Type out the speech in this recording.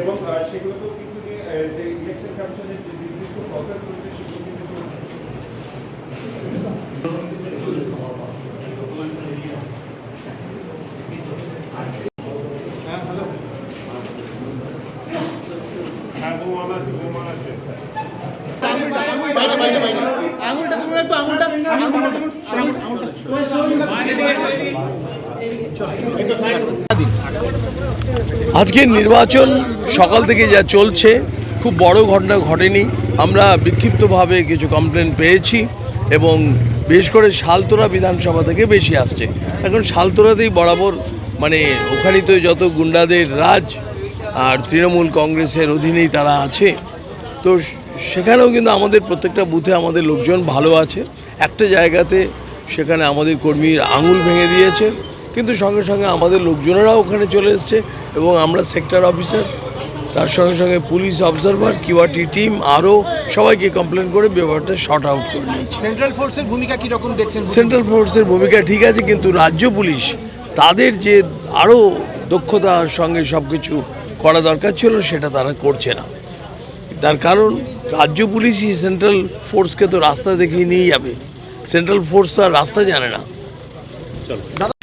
এবং আহ, সেগুলো তো কিন্তু যে ইলেকশন কমিশনের যে নির্দিষ্ট প্রসেস রয়েছে সেগুলো কিন্তু আঙুলটা আজকের নির্বাচন সকাল থেকে যা চলছে, খুব বড় ঘটনা ঘটেনি। আমরা বিক্ষিপ্তভাবে কিছু কমপ্লেন পেয়েছি এবং বিশেষ করে শালতোরা বিধানসভা থেকে বেশি আসছে। এখন শালতোরাতেই বরাবর মানে ওখানেই তো যত গুন্ডাদের রাজ আর তৃণমূল কংগ্রেসের অধীনেই তারা আছে। তো সেখানেও কিন্তু আমাদের প্রত্যেকটা বুথে আমাদের লোকজন ভালো আছে। একটা জায়গাতে সেখানে আমাদের কর্মীর আঙুল ভেঙে দিয়েছে। কিন্তু সঙ্গে সঙ্গে আমাদের লোকজনেরাও ওখানে চলে এসছে এবং আমরা সেক্টর অফিসার তার সঙ্গে সঙ্গে পুলিশ অবজারভার কিউআরটি টিম আরও সবাইকে কমপ্লেন করে ব্যাপারটা শর্ট আউট করে নিয়েছে। সেন্ট্রাল ফোর্সের ভূমিকা কীরকম দেখছেন? সেন্ট্রাল ফোর্সের ভূমিকা ঠিক আছে কিন্তু রাজ্য পুলিশ তাদের যে আরও দক্ষতার সঙ্গে সব কিছু করা দরকার ছিল সেটা তারা করছে না। তার কারণ রাজ্য পুলিশই সেন্ট্রাল ফোর্সকে তো রাস্তা দেখিয়ে নিয়ে যাবে। সেন্ট্রাল ফোর্স তো আর রাস্তা জানে না। দাদা